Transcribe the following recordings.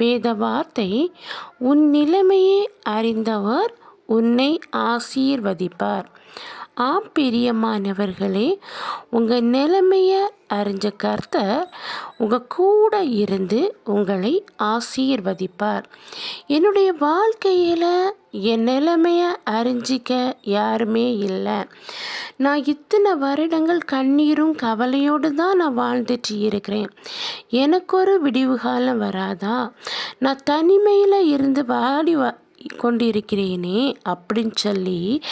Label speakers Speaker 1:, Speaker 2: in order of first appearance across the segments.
Speaker 1: வேத வார்த்தை உன் நிலைமையை அறிந்தவர் உன்னை ஆசீர்வதிப்பார். ஆ பிரியமானவர்களே உங்கள் நிலைமையை அறிஞ்ச கர்த்தர் உங்கள் கூட இருந்து உங்களை ஆசீர்வதிப்பார். என்னுடைய வாழ்க்கையில் என் நிலைமையை அறிஞ்சிக்க யாருமே இல்லை. நான் இத்தனை வருடங்கள் கண்ணீரும் கவலையோடு தான் நான் வாழ்ந்துட்டு இருக்கிறேன். எனக்கு ஒரு விடிவு காலம் வராதா? நான் தனிமையில் இருந்து வாடி வா கொண்டிருக்கிறேனே அப்படின்னு சொல்லி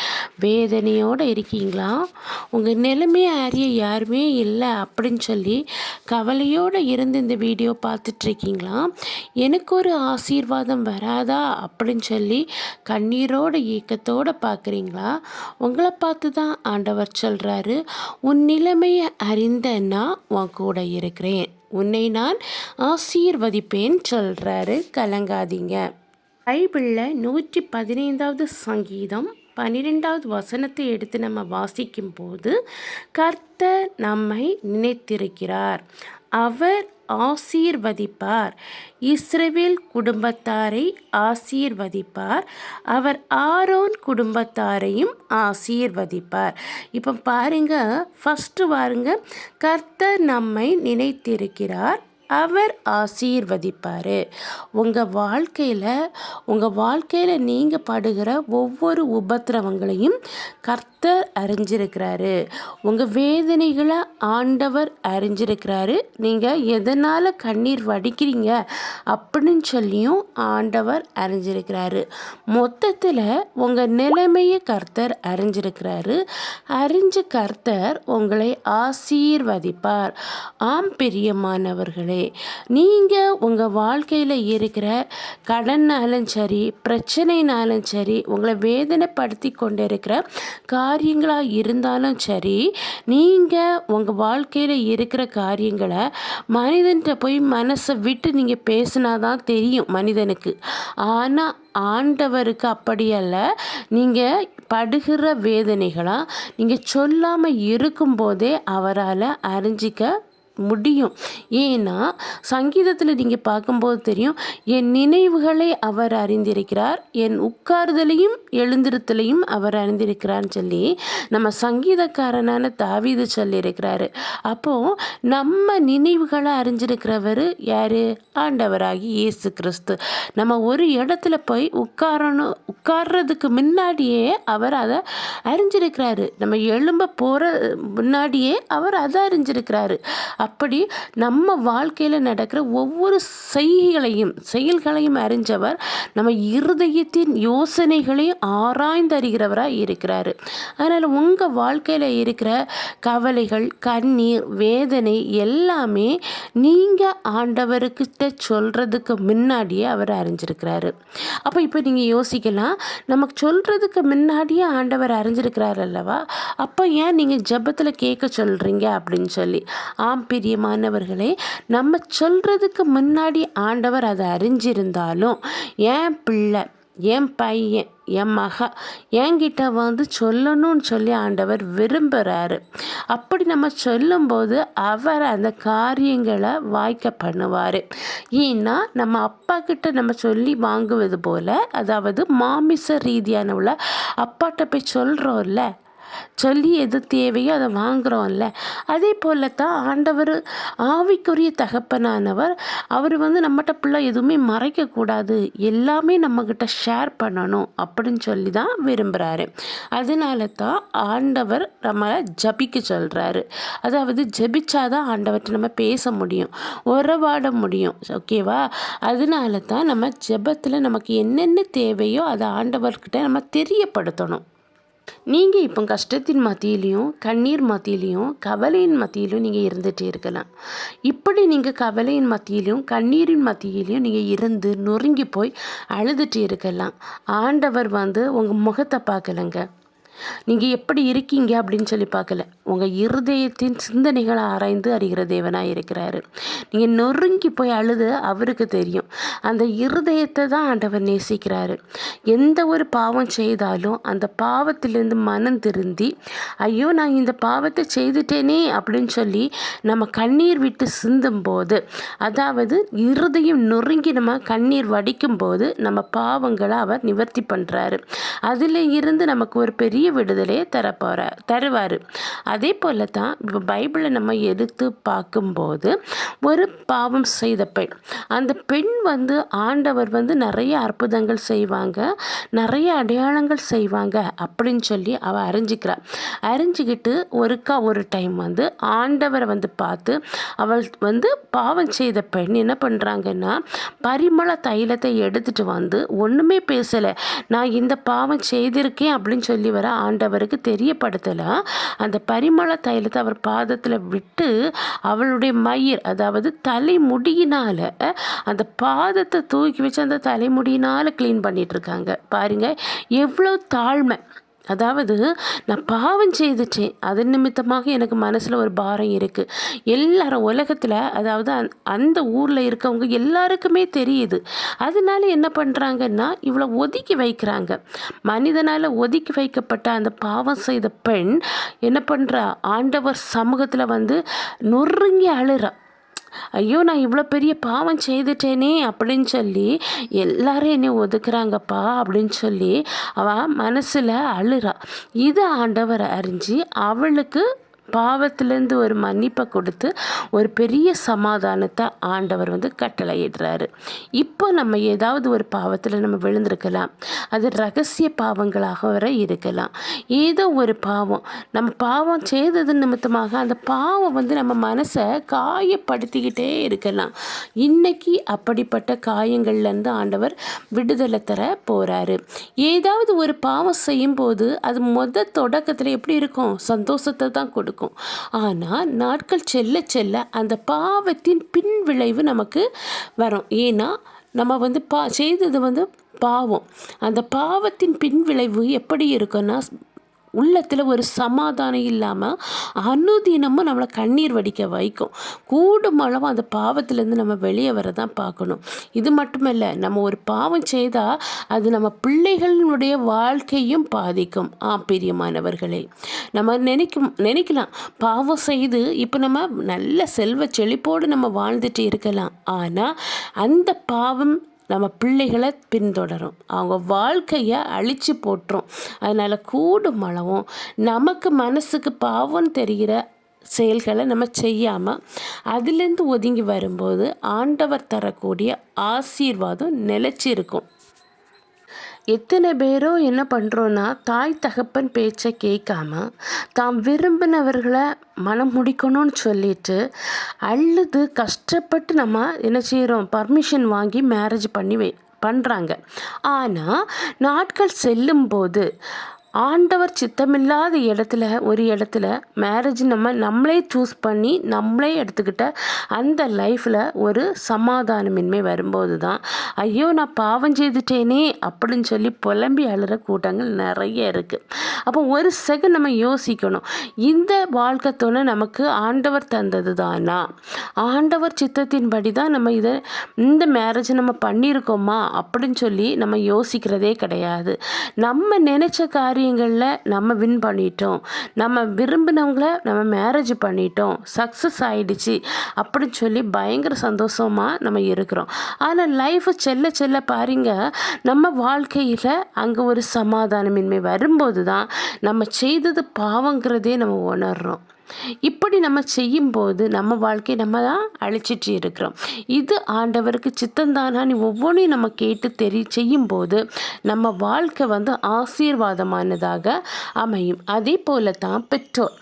Speaker 1: வேதனையோடு இருக்கீங்களா? உங்கள் நிலைமையை அறிய யாருமே இல்லை அப்படின்னு சொல்லி கவலையோடு இருந்து இந்த வீடியோ பார்த்துட்ருக்கீங்களா? எனக்கு ஒரு ஆசீர்வாதம் வராதா அப்படின்னு சொல்லி கண்ணீரோட ஏக்கத்தோடு பார்க்குறீங்களா? உங்களை பார்த்து தான் ஆண்டவர் சொல்கிறாரு உன் நிலைமையை அறிந்தன்னா உன் கூட இருக்கிறேன். உன்னை நான் ஆசீர்வதிப்பேன் சொல்கிறாரு கலங்காதீங்க. பைபிளில் நூற்றி பதினைந்தாவது சங்கீதம் பன்னிரெண்டாவது வசனத்தை எடுத்து நம்ம வாசிக்கும் போது கர்த்தர் நம்மை நினைத்திருக்கிறார். அவர் ஆசீர்வதிப்பார். இஸ்ரேவேல் குடும்பத்தாரை ஆசீர்வதிப்பார். அவர் ஆரோன் குடும்பத்தாரையும் ஆசீர்வதிப்பார். இப்போ பாருங்க ஃபஸ்ட்டு பாருங்க கர்த்தர் நம்மை நினைத்திருக்கிறார். அவர் ஆசீர்வதிப்பார். உங்கள் வாழ்க்கையில் உங்கள் வாழ்க்கையில் நீங்கள் படுகிற ஒவ்வொரு உபத்திரவங்களையும் கர்த்தர் அறிஞ்சிருக்கிறாரு. உங்கள் வேதனைகளை ஆண்டவர் அறிஞ்சிருக்கிறாரு. நீங்கள் எதனால் கண்ணீர் வடிக்கிறீங்க அப்படின்னு சொல்லியும் ஆண்டவர் அறிஞ்சிருக்கிறாரு. மொத்தத்தில் உங்கள் நிலைமையை கர்த்தர் அறிஞ்சிருக்கிறாரு. அறிஞ்ச கர்த்தர் உங்களை ஆசீர்வதிப்பார். ஆம் பிரியமானவர்களே நண்பர்களே நீங்கள் உங்கள் வாழ்க்கையில் இருக்கிற கடன்னாலும் சரி பிரச்சனைனாலும் சரி உங்களை வேதனைப்படுத்தி கொண்டு இருக்கிற காரியங்களாக இருந்தாலும் சரி நீங்கள் உங்கள் வாழ்க்கையில் இருக்கிற காரியங்களை மனிதன்கிட்ட போய் மனசை விட்டு நீங்கள் பேசினா தான் தெரியும் மனிதனுக்கு. ஆனால் ஆண்டவருக்கு அப்படியல்ல நீங்கள் படுகிற வேதனைகளாக நீங்கள் சொல்லாமல் இருக்கும்போதே அவரால் அறிஞ்சிக்க முடியும். ஏன்னா சங்கீதத்தில் நீங்கள் பார்க்கும்போது தெரியும் என் நினைவுகளை அவர் அறிந்திருக்கிறார் என் உட்கார்தலையும் எழுந்திருத்தலையும் அவர் அறிந்திருக்கிறான்னு சொல்லி நம்ம சங்கீதக்காரனான தாவீது சொல்லியிருக்கிறாரு. அப்போது நம்ம நினைவுகளை அறிஞ்சிருக்கிறவர் யார்? ஆண்டவராகி இயேசு கிறிஸ்து. நம்ம ஒரு இடத்துல போய் உட்காரணும் உட்கார்றதுக்கு முன்னாடியே அவர் அதை அறிஞ்சிருக்கிறாரு. நம்ம எழும்ப போகிற முன்னாடியே அவர் அதை அறிஞ்சிருக்கிறாரு. அப்படி நம்ம வாழ்க்கையில் நடக்கிற ஒவ்வொரு செய்களையும் செயல்களையும் அறிஞ்சவர் நம்ம இருதயத்தின் யோசனைகளையும் ஆராய்ந்தறிகிறவராக இருக்கிறாரு. அதனால் உங்கள் வாழ்க்கையில் இருக்கிற கவலைகள் கண்ணீர் வேதனை எல்லாமே நீங்கள் ஆண்டவர்கிட்ட சொல்கிறதுக்கு முன்னாடியே அவர் அறிஞ்சிருக்கிறாரு. அப்போ இப்போ நீங்கள் யோசிக்கலாம் நமக்கு சொல்கிறதுக்கு முன்னாடியே ஆண்டவர் அறிஞ்சிருக்கிறார் அல்லவா? அப்போ ஏன் நீங்கள் ஜபத்தில் கேட்க சொல்கிறீங்க அப்படின்னு சொல்லி. ஆம் பிரியமானவர்களே நம்ம சொல்கிறதுக்கு முன்னாடி ஆண்டவர் அதை அறிஞ்சிருந்தாலும் என் பிள்ளை என் பையன் என் மக என்கிட்ட வந்து சொல்லணும்னு சொல்லி ஆண்டவர் விரும்புகிறாரு அப்படி நம்ம சொல்லும்போது அவர் அந்த காரியங்களை வாய்க்க பண்ணுவார். ஏன்னா நம்ம அப்பா கிட்ட நம்ம சொல்லி வாங்குவது போல் அதாவது மாமிச ரீதியான உள்ள அப்பாட்ட போய் சொல்கிறோம்ல சொல்லி எது தேவையோ அதை வாங்குகிறோம்ல அதே போல் தான் ஆண்டவர் ஆவிக்குரிய தகப்பனானவர் அவர் வந்து நம்மகிட்ட பிள்ளை எதுவுமே மறைக்கக்கூடாது. எல்லாமே நம்மக்கிட்ட ஷேர் பண்ணணும் அப்படின்னு சொல்லி தான் விரும்புகிறாரு அதனால தான் ஆண்டவர் நம்மளை ஜபிக்க சொல்கிறாரு அதாவது ஜபிச்சாதான் ஆண்டவர்கிட்ட நம்ம பேச முடியும் உறவாட முடியும். ஓகேவா அதனால தான் நம்ம ஜபத்தில் நமக்கு என்னென்ன தேவையோ அதை ஆண்டவர்கிட்ட நம்ம தெரியப்படுத்தணும். நீங்கள் இப்போ கஷ்டத்தின் மத்தியிலையும் கண்ணீர் மத்தியிலையும் கவலையின் மத்தியிலையும் நீங்கள் இருந்துகிட்டே இருக்கலாம். இப்படி நீங்கள் கவலையின் மத்தியிலையும் கண்ணீரின் மத்தியிலையும் நீங்கள் இருந்து நொறுங்கி போய் அழுதுட்டு இருக்கலாம். ஆண்டவர் வந்து உங்கள் முகத்தை பார்க்கலங்க. நீங்கள் எப்படி இருக்கீங்க அப்படின்னு சொல்லி பார்க்கல. உங்கள் இருதயத்தின் சிந்தனைகளை ஆராய்ந்து அறிகிற தேவனாக இருக்கிறாரு. நீங்கள் நொறுங்கி போய் அழுது அவருக்கு தெரியும். அந்த இருதயத்தை தான் ஆண்டவர் நேசிக்கிறாரு. எந்த ஒரு பாவம் செய்தாலும் அந்த பாவத்திலேருந்து மனம் திருந்தி ஐயோ நான் இந்த பாவத்தை செய்துட்டேனே அப்படின்னு சொல்லி நம்ம கண்ணீர் விட்டு சிந்தும் போது அதாவது இருதயம் நொறுங்கி நம்ம கண்ணீர் வடிக்கும் போது நம்ம பாவங்களை அவர் நிவர்த்தி பண்ணுறாரு அதில் இருந்து நமக்கு ஒரு பெரிய விடுதலையை தரப்போற தருவார். அதே போல் தான் இப்போ பைபிளை நம்ம எடுத்து பார்க்கும்போது ஒரு பாவம் செய்த பெண். அந்த பெண் வந்து ஆண்டவர் வந்து நிறைய அற்புதங்கள் செய்வாங்க நிறைய அடையாளங்கள் செய்வாங்க அப்படின்னு சொல்லி அவள் அறிஞ்சிக்கிறாள் அறிஞ்சிக்கிட்டு ஒருக்கா ஒரு டைம் வந்து ஆண்டவரை வந்து பார்த்து அவள் வந்து பாவம் செய்த பெண் என்ன பண்ணுறாங்கன்னா பரிமள தைலத்தை எடுத்துகிட்டு வந்து ஒன்றுமே பேசலை. நான் இந்த பாவம் செய்திருக்கேன் அப்படின்னு சொல்லி வர ஆண்டவருக்கு தெரியப்படுத்தலாம் அந்த பரிமள தைலத்தை அவர் பாதத்தில் விட்டு அவளுடைய மயிர் அதாவது தலைமுடியினால் அந்த பாதத்தை தூக்கி வச்சு அந்த தலைமுடியினால் க்ளீன் பண்ணிகிட்ருக்காங்க பாருங்கள் எவ்வளோ தாழ்மை. அதாவது நான் பாவம் செய்துட்டேன். அது நிமித்தமாக எனக்கு மனசில் ஒரு பாரம் இருக்குது எல்லாரும் உலகத்தில் அதாவது அந் அந்த ஊரில் இருக்கவங்க எல்லாருக்குமே தெரியுது. அதனால என்ன பண்ணுறாங்கன்னா இவ்வளோ ஒதுக்கி வைக்கிறாங்க. மனிதனால் ஒதுக்கி வைக்கப்பட்ட அந்த பாவம் செய்த பெண் என்ன பண்ணுறா ஆண்டவர் சமூகத்தில் வந்து நொறுங்கி அழுறா. ஐயோ நான் இவ்வளோ பெரிய பாவம் செய்துட்டேனே அப்படின்னு சொல்லி எல்லாரும் என்னை ஒதுக்குறாங்கப்பா அப்படின்னு சொல்லி அவள் மனசில் அழுறா. இது ஆண்டவர் அறிஞ்சு அவளுக்கு பாவத்திலேருந்து ஒரு மன்னிப்பை கொடுத்து ஒரு பெரிய சமாதானத்தை ஆண்டவர் வந்து கட்டளையிடுறாரு. இப்போ நம்ம ஏதாவது ஒரு பாவத்தில் நம்ம விழுந்திருக்கலாம். அது ரகசிய பாவங்களாக வர இருக்கலாம். ஏதோ ஒரு பாவம். நம்ம பாவம் செய்தது நிமித்தமாக அந்த பாவம் வந்து நம்ம மனசை காயப்படுத்திக்கிட்டே இருக்கலாம். இன்னைக்கு அப்படிப்பட்ட காயங்கள்லேருந்து ஆண்டவர் விடுதலை தர போகிறாரு ஏதாவது ஒரு பாவம் செய்யும்போது அது மொத தொடக்கத்தில் எப்படி இருக்கும்? சந்தோஷத்தை தான் கொடுக்கும். இருக்கும். ஆனால் நாட்கள் செல்ல செல்ல அந்த பாவத்தின் பின் விளைவு நமக்கு வரும். ஏன்னா நம்ம வந்து பா செய்தது வந்து பாவம். அந்த பாவத்தின் பின் விளைவு எப்படி இருக்குன்னா உள்ளத்தில் ஒரு சமாதானம் இல்லாமல் அனுதினமும் நம்மளை கண்ணீர் வடிக்க வைக்கும். கூடும் அளவு அந்த பாவத்திலேருந்து நம்ம வெளியே வர தான் பார்க்கணும். இது மட்டுமல்ல நம்ம ஒரு பாவம் செய்தால் அது நம்ம பிள்ளைகளினுடைய வாழ்க்கையும் பாதிக்கும். ஆ பிரியமானவர்களே. நம்ம நினைக்கும் நினைக்கலாம். பாவம் செய்து இப்போ நம்ம நல்ல செல்வ செழிப்போடு நம்ம வாழ்ந்துட்டு இருக்கலாம். ஆனால் அந்த பாவம் நம்ம பிள்ளைகளை பின்தொடரும். அவங்க வாழ்க்கையை அழித்து போட்டுரும் அதனால் கூடும் அளவும் நமக்கு மனசுக்கு பாவம் தெரிகிற செயல்களை நம்ம செய்யாமல் அதுலேருந்து ஒதுங்கி வரும்போது ஆண்டவர் தரக்கூடிய ஆசீர்வாதம் நிலச்சி இருக்கும். எத்தனை பேரோ என்ன பண்ணுறோன்னா தாய் தகப்பன் பேச்சை கேட்காம தாம் விரும்பினவர்களை மனம் முடிக்கணும்னு சொல்லிட்டு அழுது கஷ்டப்பட்டு நம்ம என்ன செய்கிறோம் பர்மிஷன் வாங்கி மேரேஜ் பண்ணி வை பண்ணுறாங்க ஆனால் நாட்கள் செல்லும்போது ஆண்டவர் சித்தமில்லாத இடத்துல ஒரு இடத்துல மேரேஜ் நம்ம நம்மளே சூஸ் பண்ணி நம்மளே எடுத்துக்கிட்ட அந்த லைஃப்பில் ஒரு சமாதானமின்மை வரும்போது தான் ஐயோ நான் பாவம் செய்துட்டேனே அப்படின்னு சொல்லி புலம்பி அழுகிற கூட்டங்கள் நிறைய இருக்குது அப்போ ஒரு செகண்ட் நம்ம யோசிக்கணும் இந்த வாழ்க்கை துணை நமக்கு ஆண்டவர் தந்தது தானா ஆண்டவர் சித்தத்தின்படி தான் நம்ம இதை இந்த மேரேஜ் நம்ம பண்ணியிருக்கோமா? அப்படின்னு சொல்லி நம்ம யோசிக்கிறதே கிடையாது. நம்ம நினச்ச காரியம் காரியங்களில் நம்ம வின் பண்ணிட்டோம். நம்ம விரும்பினவங்கள நம்ம மேரேஜ் பண்ணிட்டோம். சக்ஸஸ் ஆகிடுச்சு அப்படின்னு சொல்லி பயங்கர சந்தோஷமாக நம்ம இருக்கிறோம். ஆனால் லைஃப் செல்ல செல்ல பாருங்க நம்ம வாழ்க்கையில் அங்கே ஒரு சமாதானமின்மை வரும்போது தான் நம்ம செய்தது பாவங்கிறதே நம்ம உணர்றோம். இப்படி நம்ம செய்யும்போது நம்ம வாழ்க்கையை நம்ம தான் அழிச்சிட்டு இருக்கிறோம். இது ஆண்டவருக்கு சித்தந்தானான்னு ஒவ்வொன்றையும் நம்ம கேட்டு தெரி செய்யும்போது நம்ம வாழ்க்கை வந்து ஆசீர்வாதமானதாக அமையும். அதே போல தான் பெற்றோர்.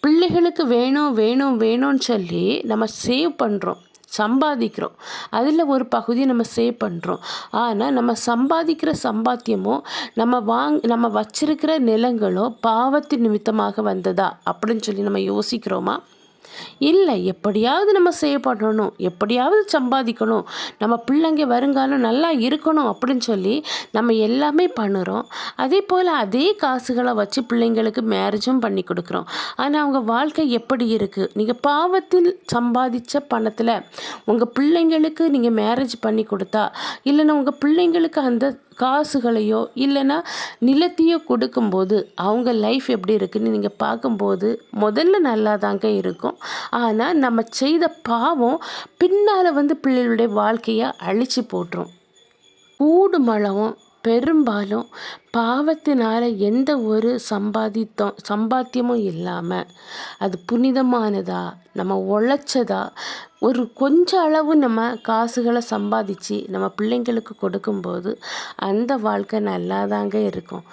Speaker 1: பிள்ளைகளுக்கு வேணும் வேணும் வேணும்னு சொல்லி நம்ம சேவ் பண்ணுறோம் சம்பாதிக்கிறோம். அதில் ஒரு பகுதி நம்ம சேவ் பண்ணுறோம் ஆனால் நம்ம சம்பாதிக்கிற சம்பாத்தியமோ நம்ம வாங் நம்ம வச்சிருக்கிற நிலங்களோ பாவத்தின் நிமித்தமாக வந்ததா? அப்படின்னு சொல்லி நம்ம யோசிக்கிறோமா? இல்லை எப்படியாவது நம்ம சேவ் பண்ணணும் எப்படியாவது சம்பாதிக்கணும் நம்ம பிள்ளைங்க வருங்காலம் நல்லா இருக்கணும் அப்படின்னு சொல்லி நம்ம எல்லாமே பண்ணுறோம். அதே போல் அதே காசுகளை வச்சு பிள்ளைங்களுக்கு மேரேஜும் பண்ணி கொடுக்குறோம். ஆனால் அவங்க வாழ்க்கை எப்படி இருக்குது நீங்கள் பாவத்தில் சம்பாதிச்ச பணத்தில் உங்கள் பிள்ளைங்களுக்கு நீங்கள் மேரேஜ் பண்ணி கொடுத்தா இல்லைன்னா உங்கள் பிள்ளைங்களுக்கு அந்த காசுகளையோ இல்லைன்னா நிலத்தையோ கொடுக்கும்போது அவங்க லைஃப் எப்படி இருக்குன்னு நீங்கள் பார்க்கும்போது முதல்ல நல்லா தாங்க இருக்கும். ஆனால் நம்ம செய்த பாவம் பின்னால் வந்து பிள்ளைகளுடைய வாழ்க்கையை அழிச்சு போட்டுரும். கூடுமளவும் பெரும்பாலும் பாவத்தினால் எந்த ஒரு சம்பாதித்தோம் சம்பாத்தியமும் இல்லாமல் அது புனிதமானதா நம்ம உழைச்சதா ஒரு கொஞ்ச அளவு நம்ம காசுகளை சம்பாதிச்சு நம்ம பிள்ளைங்களுக்கு கொடுக்கும்போது அந்த வாழ்க்கை நல்லா தாங்க இருக்கும்.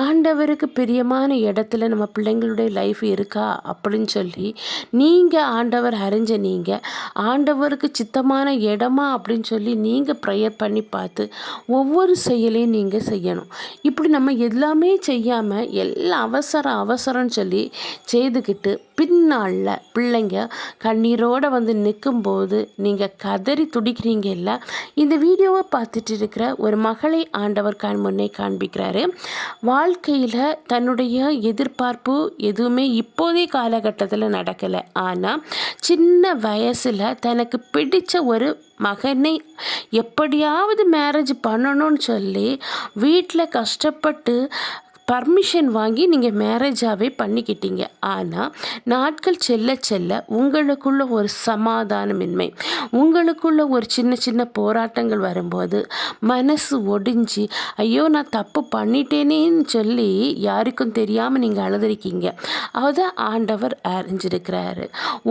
Speaker 1: ஆண்டவருக்கு பிரியமான இடத்துல நம்ம பிள்ளைங்களுடைய லைஃப் இருக்கா அப்படின்னு சொல்லி நீங்கள் ஆண்டவர் அறிஞ்ச நீங்கள் ஆண்டவருக்கு சித்தமான இடமா அப்படின்னு சொல்லி நீங்கள் ப்ரேயர் பண்ணி பார்த்து ஒவ்வொரு செயலையும் நீங்கள் செய்யணும். இப்படி நம்ம எல்லாமே செய்யாமல் எல்லாம் அவசரம் அவசரம்னு சொல்லி செய்துக்கிட்டு பின்னால் பிள்ளைங்க கண்ணீரோடு வந்து நிற்கும்போது நீங்கள் கதறி துடிக்கிறீங்கல்ல இந்த வீடியோவை பார்த்துட்டு இருக்கிற ஒரு மகளை ஆண்டவர் கண் முன்னே காண்பிக்கிறாரு. வாழ்க்கையில் தன்னுடைய எதிர்பார்ப்பு எதுவுமே இப்போதைய காலகட்டத்தில் நடக்கலை. ஆனால் சின்ன வயசில் தனக்கு பிடித்த ஒரு மகனை எப்படியாவது மேரேஜ் பண்ணணும்னு சொல்லி வீட்டில் கஷ்டப்பட்டு பர்மிஷன் வாங்கி நீங்கள் மேரேஜாகவே பண்ணிக்கிட்டீங்க. ஆனால் நாட்கள் செல்ல செல்ல உங்களுக்குள்ள ஒரு சமாதானமின்மை உங்களுக்குள்ள ஒரு சின்ன சின்ன போராட்டங்கள் வரும்போது மனசு ஒடிஞ்சு ஐயோ நான் தப்பு பண்ணிட்டேனேன்னு சொல்லி யாருக்கும் தெரியாமல் நீங்கள் அழுதுருக்கீங்க. அதை ஆண்டவர் அறிஞ்சிருக்கிறாரு.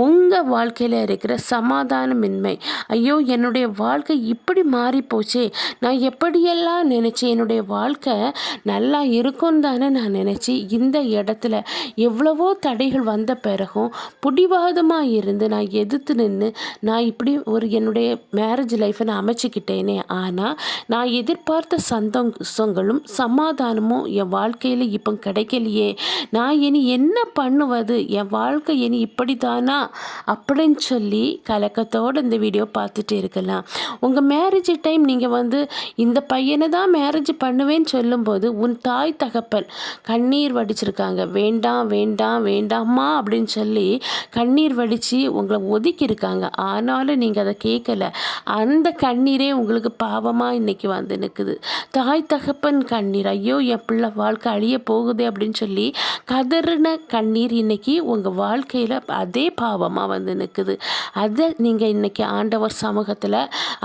Speaker 1: உங்கள் வாழ்க்கையில் இருக்கிற சமாதானமின்மை ஐயோ என்னுடைய வாழ்க்கை இப்படி மாறி போச்சே நான் எப்படியெல்லாம் நினச்சேன் என்னுடைய வாழ்க்கை நல்லா இருக்கும் தானே நான் நினச்சி இந்த இடத்துல எவ்வளவோ தடைகள் வந்த பிறகும் பிடிவாதமாக இருந்து நான் எதிர்த்து நின்று நான் இப்படி ஒரு என்னுடைய மேரேஜ் லைஃப்பை நான் அமைச்சிக்கிட்டேனே. ஆனால் நான் எதிர்பார்த்த சந்தோஷங்களும் சமாதானமும் என் வாழ்க்கையில் இப்போ கிடைக்கலையே. நான் இனி என்ன பண்ணுவது? என் வாழ்க்கை இனி இப்படி தானா அப்படின்னு சொல்லி கலக்கத்தோடு இந்த வீடியோ பார்த்துட்டு இருக்கலாம். உங்கள் மேரேஜ் டைம் நீங்கள் வந்து இந்த பையனை தான் மேரேஜ் பண்ணுவேன்னு சொல்லும்போது உன் தாய் தகப்ப தகப்பன் கண்ணீர் வடிச்சிருக்காங்க. வேண்டாம் வேண்டாம் வேண்டாமா அப்படின்னு சொல்லி கண்ணீர் வடித்து உங்களை ஒதுக்கியிருக்காங்க. ஆனாலும் நீங்கள் அதை கேட்கல. அந்த கண்ணீரே உங்களுக்கு பாவமாக இன்றைக்கி வந்து நிற்குது தாய் தகப்பன் கண்ணீர். ஐயோ என் பிள்ளை வாழ்க்கை அழிய போகுதே அப்படின்னு சொல்லி கதறின கண்ணீர் இன்னைக்கு உங்கள் வாழ்க்கையில் அதே பாவமாக வந்து நிற்குது அதை நீங்கள் இன்றைக்கி ஆண்டவர் சமூகத்தில்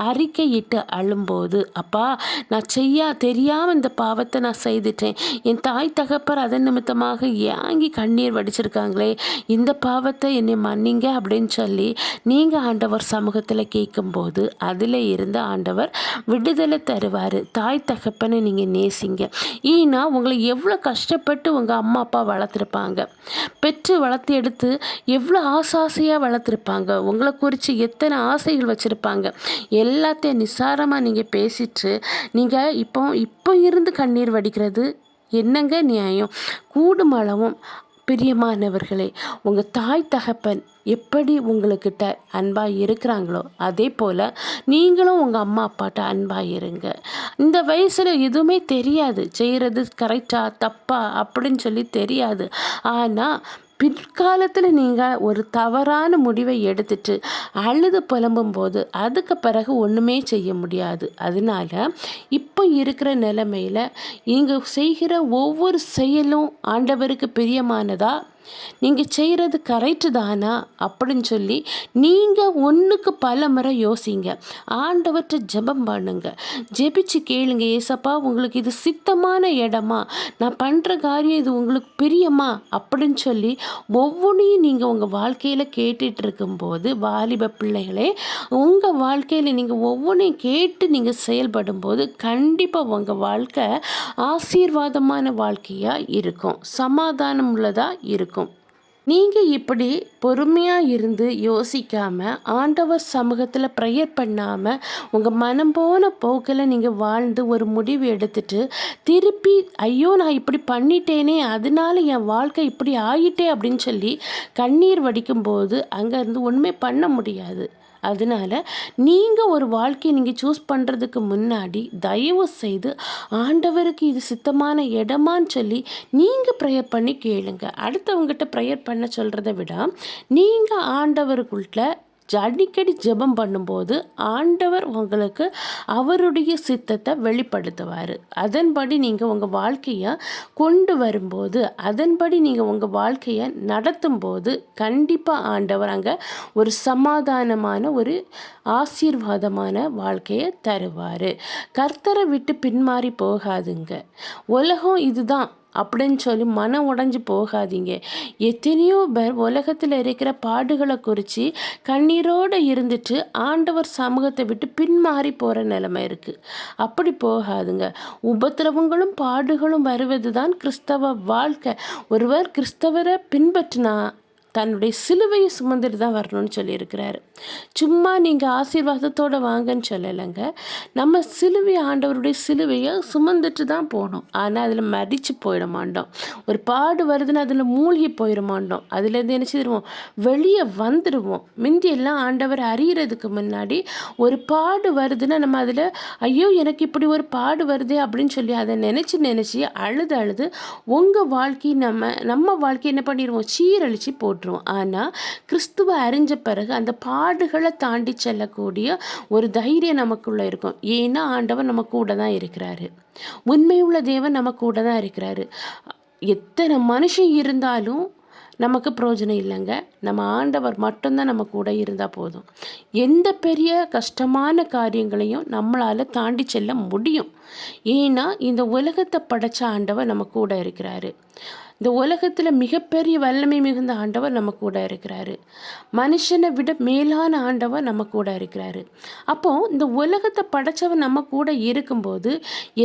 Speaker 1: அறிக்கையிட்டு அழும்போது அப்பா நான் செய்யா தெரியாமல் இந்த பாவத்தை நான் செய்துட்டேன். என் என் தாய் தகப்பர் அதன் நிமித்தமாக ஏங்கி கண்ணீர் வடிச்சிருக்காங்களே இந்த பாவத்தை என்னை மன்னிங்க அப்படின்னு சொல்லி நீங்கள் ஆண்டவர் சமூகத்தில் கேட்கும்போது அதில் இருந்து ஆண்டவர் விடுதலை தருவார். தாய் தகப்பனை நீங்கள் நேசிங்க. ஏன்னா உங்களை எவ்வளோ கஷ்டப்பட்டு உங்கள் அம்மா அப்பா வளர்த்துருப்பாங்க. பெற்று வளர்த்து எடுத்து எவ்வளோ ஆசாசையாக வளர்த்துருப்பாங்க. உங்களை குறித்து எத்தனை ஆசைகள் வச்சுருப்பாங்க. எல்லாத்தையும் நிசாரமாக நீங்கள் பேசிட்டு நீங்கள் இப்போ இப்போ இருந்து கண்ணீர் வடிக்கிறது என்னங்க நியாயம்? கூடுமளவும் பிரியமானவர்களே உங்கள் தாய் தகப்பன் எப்படி உங்களுக்கிட்ட அன்பாக இருக்கிறாங்களோ அதே போல் நீங்களும் உங்கள் அம்மா அப்பாட்ட அன்பாக இருங்க. இந்த வயசில் எதுவுமே தெரியாது. செய்கிறது கரெக்டாக தப்பா அப்படின்னு சொல்லி தெரியாது. ஆனால் பிற்காலத்தில் நீங்கள் ஒரு தவறான முடிவை எடுத்துட்டு அழுது புலம்பும் போது அதுக்கு பிறகு ஒன்றுமே செய்ய முடியாது. அதனால இப்போ இருக்கிற நிலைமையில் இங்கே செய்கிற ஒவ்வொரு செயலும் ஆண்டவருக்கு பிரியமானதா? நீங்கள் செய்கிறது கரெக்டு தானா? அப்படின்னு சொல்லி நீங்கள் ஒன்றுக்கு பல முறை யோசிங்க. ஆண்டவற்றை ஜெபம் பண்ணுங்க. ஜெபிச்சு கேளுங்க ஏசப்பா உங்களுக்கு இது சித்தமான இடமா? நான் பண்ணுற காரியம் இது உங்களுக்கு பிரியமா? அப்படின்னு சொல்லி ஒவ்வொன்றையும் நீங்கள் உங்கள் வாழ்க்கையில் கேட்டுட்டு இருக்கும்போது வாலிப பிள்ளைகளே உங்கள் வாழ்க்கையில் நீங்கள் ஒவ்வொன்றையும் கேட்டு நீங்கள் செயல்படும் போது கண்டிப்பாக உங்கள் வாழ்க்கை ஆசீர்வாதமான வாழ்க்கையாக இருக்கும். சமாதானம் உள்ளதாக இருக்கும். நீங்கள் இப்படி பொறுமையாக இருந்து யோசிக்காமல் ஆண்டவர் சமூகத்தில் ப்ரேயர் பண்ணாமல் உங்கள் மனம் போன போக்கில் நீங்கள் வாழ்ந்து ஒரு முடிவு எடுத்துட்டு திருப்பி ஐயோ நான் இப்படி பண்ணிட்டேனே அதனால என் வாழ்க்கை இப்படி ஆயிட்டே அப்படின்னு சொல்லி கண்ணீர் வடிக்கும்போது அங்கேருந்து ஒன்றுமே பண்ண முடியாது. அதனால நீங்கள் ஒரு வாழ்க்கையை நீங்கள் சூஸ் பண்ணுறதுக்கு முன்னாடி தயவு செய்து ஆண்டவருக்கு இது சித்தமான இடமான்னு சொல்லி நீங்கள் ப்ரேயர் பண்ணி கேளுங்க. அடுத்தவங்ககிட்ட ப்ரேயர் பண்ண சொல்கிறத விட நீங்கள் ஆண்டவருக்குள்ள அடிக்கடி ஜெபம் பண்ணும்போது ஆண்டவர் உங்களுக்கு அவருடைய சித்தத்தை வெளிப்படுத்துவார். அதன்படி நீங்கள் உங்கள் வாழ்க்கையை கொண்டு வரும்போது அதன்படி நீங்கள் உங்கள் வாழ்க்கையை நடத்தும்போது கண்டிப்பாக ஆண்டவர் அங்கே ஒரு சமாதானமான ஒரு ஆசீர்வாதமான வாழ்க்கையை தருவார். கர்த்தரை விட்டு பின்மாறி போகாதுங்க. உலகம் இதுதான். அப்படின்னு சொல்லி மனம் உடஞ்சி போகாதீங்க. எத்தனையோ பேர் உலகத்தில் இருக்கிற பாடுகளை குறித்து கண்ணீரோடு இருந்துட்டு ஆண்டவர் சமூகத்தை விட்டு பின்மாறி போகிற நிலைமை இருக்குது அப்படி போகாதுங்க. உபத்திரவங்களும் பாடுகளும் வருவது தான் கிறிஸ்தவ வாழ்க்கை. ஒருவர் கிறிஸ்தவரை பின்பற்றினா தன்னுடைய சிலுவையை சுமந்துட்டு தான் வரணும்னு சொல்லியிருக்கிறாரு. சும்மா நீங்கள் ஆசீர்வாதத்தோடு வாங்கன்னு சொல்லலைங்க. நம்ம சிலுவை ஆண்டவருடைய சிலுவையை சுமந்துட்டு தான் போகணும். ஆனால் அதில் மதித்து போயிட மாட்டோம். ஒரு பாடு வருதுன்னு அதில் மூழ்கி போயிட மாட்டோம். அதுலேருந்து என்ன செய்திருவோம்? வெளியே வந்துடுவோம் முந்தியெல்லாம் ஆண்டவர் அறியறதுக்கு முன்னாடி ஒரு பாடு வருதுன்னா நம்ம அதில் ஐயோ எனக்கு இப்படி ஒரு பாடு வருதே அப்படின்னு சொல்லி அதை நினச்சி நினச்சி அழுது அழுது உங்கள் வாழ்க்கை நம்ம நம்ம வாழ்க்கை என்ன பண்ணிடுவோம்? சீரழித்து போட்டு பார்க்குறோம் ஆனால் கிறிஸ்துவை அறிஞ்ச பிறகு அந்த பாடுகளை தாண்டி செல்லக்கூடிய ஒரு தைரியம் நமக்குள்ளே இருக்கும். ஏன்னா ஆண்டவர் நம்ம கூட தான் இருக்கிறாரு. உண்மையுள்ள தேவன் நம்ம கூட தான் இருக்கிறாரு. எத்தனை மனுஷன் இருந்தாலும் நமக்கு பிரயோஜனம் இல்லைங்க. நம்ம ஆண்டவர் மட்டும்தான் நம்ம கூட இருந்தால் போதும். எந்த பெரிய கஷ்டமான காரியங்களையும் நம்மளால் தாண்டி செல்ல முடியும். ஏன்னா இந்த உலகத்தை படைச்ச ஆண்டவர் நம்ம கூட இருக்கிறாரு. இந்த உலகத்தில் மிகப்பெரிய வல்லமை மிகுந்த ஆண்டவர் நம்ம கூட இருக்கிறாரு. மனுஷனை விட மேலான ஆண்டவர் நம்ம கூட இருக்கிறாரு. அப்போது இந்த உலகத்தை படைச்சவர் நம்ம கூட இருக்கும்போது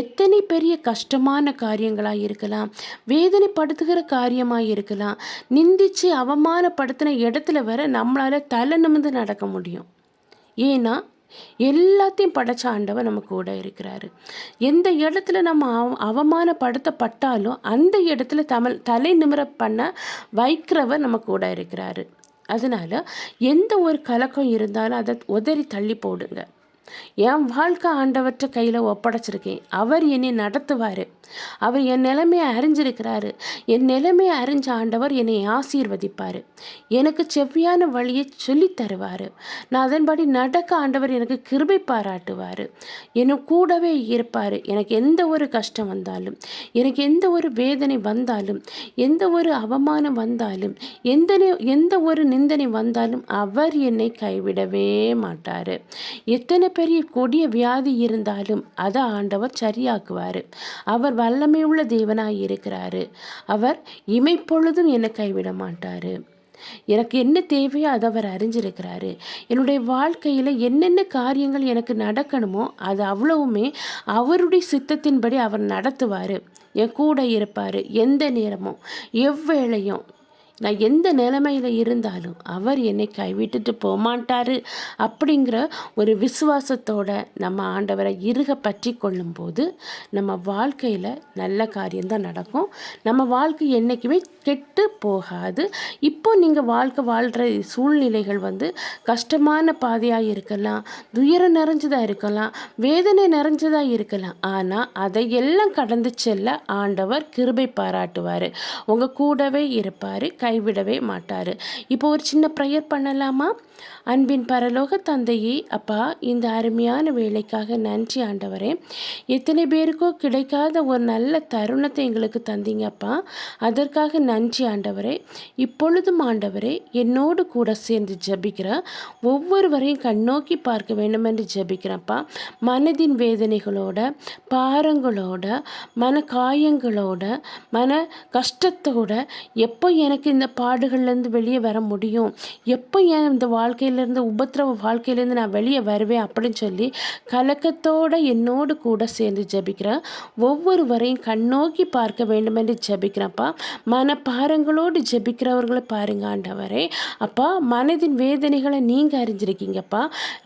Speaker 1: எத்தனை பெரிய கஷ்டமான காரியங்களாக இருக்கலாம் வேதனைப்படுத்துகிற காரியமாக இருக்கலாம் நிந்திச்சு அவமானப்படுத்தின இடத்துல வர நம்மளால் தலை நிமிந்து நடக்க முடியும். ஏன்னா எல்லாத்தையும் படைச்ச ஆண்டவர் நம்ம கூட இருக்கிறாரு. எந்த இடத்துல நம்ம அவ அவமானப்படுத்தப்பட்டாலும் அந்த இடத்துல தமிழ் தலை நிமிர பண்ண வைக்கிறவர் நம்ம கூட இருக்கிறாரு. அதனால எந்த ஒரு கலக்கம் இருந்தாலும் அதை உதறி தள்ளி போடுங்க. என் வாழ்க்கை ஆண்டவற்ற கையில் ஒப்படைச்சிருக்கேன். அவர் என்னை நடத்துவார். அவர் என் நிலைமையை அறிஞ்சிருக்கிறாரு. என் நிலைமையை அறிஞ்ச ஆண்டவர் என்னை ஆசீர்வதிப்பார். எனக்கு செவ்வியான வழியை சொல்லி தருவார். நான் அதன்படி நடக்க ஆண்டவர் எனக்கு கிருபை பாராட்டுவார். என்னை கூடவே இருப்பார். எனக்கு எந்த ஒரு கஷ்டம் வந்தாலும் எனக்கு எந்த ஒரு வேதனை வந்தாலும் எந்த ஒரு அவமானம் வந்தாலும் எந்த எந்த ஒரு நிந்தனை வந்தாலும் அவர் என்னை கைவிடவே மாட்டார். எத்தனை பெரிய கொடிய வியாதி இருந்தாலும் அதை ஆண்டவர் சரியாக்குவார். அவர் வல்லமையுள்ள தேவனாக இருக்கிறாரு. அவர் இமைப்பொழுதும் என்னை கைவிட மாட்டார். எனக்கு என்ன தேவையோ அதை அவர் அறிஞ்சிருக்கிறாரு. என்னுடைய வாழ்க்கையில் என்னென்ன காரியங்கள் எனக்கு நடக்கணுமோ அது அவ்வளவுமே அவருடைய சித்தத்தின்படி அவர் நடத்துவார். என் கூட இருப்பார் எந்த நேரமும் எவ்வேளையும். நான் எந்த நிலைமையில் இருந்தாலும் அவர் என்னை கைவிட்டுட்டு போகமாட்டார் அப்படிங்கிற ஒரு விசுவாசத்தோட நம்ம ஆண்டவரை இருக பற்றி கொள்ளும்போது நம்ம வாழ்க்கையில் நல்ல காரியம்தான் நடக்கும். நம்ம வாழ்க்கை என்றைக்குமே கெட்டு போகாது. இப்போ நீங்கள் வாழ்க்கை வாழ்கிற சூழ்நிலைகள் வந்து கஷ்டமான பாதையாக இருக்கலாம் துயரம் நிறைஞ்சதாக இருக்கலாம் வேதனை நிறைஞ்சதாக இருக்கலாம். ஆனால் அதையெல்லாம் கடந்து செல்ல ஆண்டவர் கிருபை பாராட்டுவார். உங்கள் கூடவே இருப்பார். கை கைவிடவே மாட்டார். இப்போ ஒரு சின்ன ப்ரேயர் பண்ணலாமா? அன்பின் பரலோக தந்தையே அப்பா இந்த அருமையான வேலைக்காக நன்றி ஆண்டவரே. எத்தனை பேருக்கோ கிடைக்காத ஒரு நல்ல தருணத்தை எங்களுக்கு தந்தீங்கப்பா அதற்காக நன்றி ஆண்டவரே. இப்பொழுதும் ஆண்டவரே என்னோடு கூட சேர்ந்து ஜபிக்கிற ஒவ்வொருவரையும் கண்ணோக்கி பார்க்க வேண்டும் என்று ஜபிக்கிறப்பா மனதின் வேதனைகளோட பாரங்களோட மன காயங்களோட மன கஷ்டத்தோட எப்போ எனக்கு இந்த பாடுகள்லேருந்து வெளியே வர முடியும். எப்போ ஏன் இந்த வாழ்க்கையிலேருந்து உபத்திரவ வாழ்க்கையிலேருந்து நான் வெளியே வருவேன் அப்படின்னு சொல்லி கலக்கத்தோடு என்னோடு கூட சேர்ந்து ஜெபிக்கிறேன். ஒவ்வொருவரையும் கண்ணோக்கி பார்க்க வேண்டும் என்று ஜெபிக்கிறேன்ப்பா. மனப்பாரங்களோடு ஜெபிக்கிறவர்களை பாருங்க ஆண்டவரே. அப்பா மனதின் வேதனைகளை நீங்கள் அறிஞ்சிருக்கீங்கப்பா.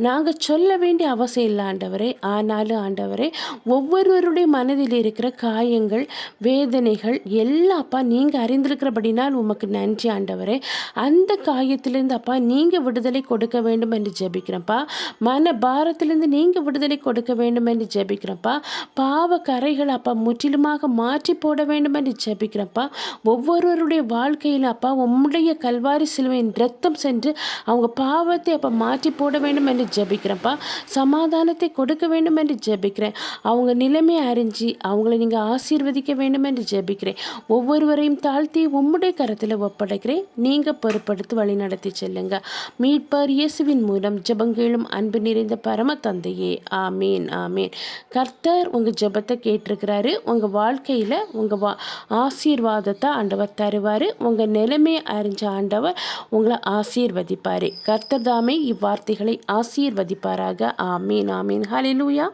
Speaker 1: நாங்கள் சொல்ல வேண்டிய அவசியம் இல்லை ஆண்டவரே. ஆனாலும் ஆண்டவரே ஒவ்வொருவருடைய மனதில் இருக்கிற காயங்கள் வேதனைகள் எல்லாப்பா நீங்கள் அறிந்திருக்கிறபடினால் உமக்கு நன்றி ஆண்டவரே. அந்த காயத்திலிருந்து அப்பா நீங்கள் விடுதலை கொடுக்க வேண்டும் என்று ஜெபிக்கிறப்பா மன பாரத்திலிருந்து நீங்கள் விடுதலை கொடுக்க வேண்டும் என்று ஜெபிக்கிறப்பா பாவ கரைகள் அப்பா முற்றிலுமாக மாற்றி போட வேண்டும் என்று ஜெபிக்கிறப்பா ஒவ்வொருவருடைய வாழ்க்கையில் அப்பா உம்முடைய கல்வாரி சிலுவையின் ரத்தம் சென்று அவங்க பாவத்தை அப்போ மாற்றி போட வேண்டும் என்று ஜெபிக்கிறப்பா சமாதானத்தை கொடுக்க வேண்டும் என்று ஜெபிக்கிறேன். அவங்க நிலைமை அறிஞ்சு அவங்கள நீங்கள் ஆசீர்வதிக்க வேண்டும் என்று ஜெபிக்கிறேன். ஒவ்வொருவரையும் தாழ்த்தி உம்முடைய கரத்தில் ஒப்படைக்கிறேன். நீங்கள் பொறுப்படுத்தி வழி நடத்தி செல்லுங்க. மீட்பர் இயேசுவின் மூலம் ஜபங்களும் அன்பு நிறைந்த பரம தந்தையே ஆமீன் ஆமீன். கர்த்தர் உங்கள் ஜெபத்தை கேட்டிருக்கிறாரு. உங்கள் வாழ்க்கையில் உங்கள் வா ஆசீர்வாதத்தை ஆண்டவர் தருவார். உங்கள் நிலைமையை அறிஞ்ச ஆண்டவர் உங்களை ஆசீர்வதிப்பார். கர்த்தர் தாமே இவ்வார்த்தைகளை ஆசீர்வதிப்பாராக. ஆமீன் ஆமீன். ஹலிலூயா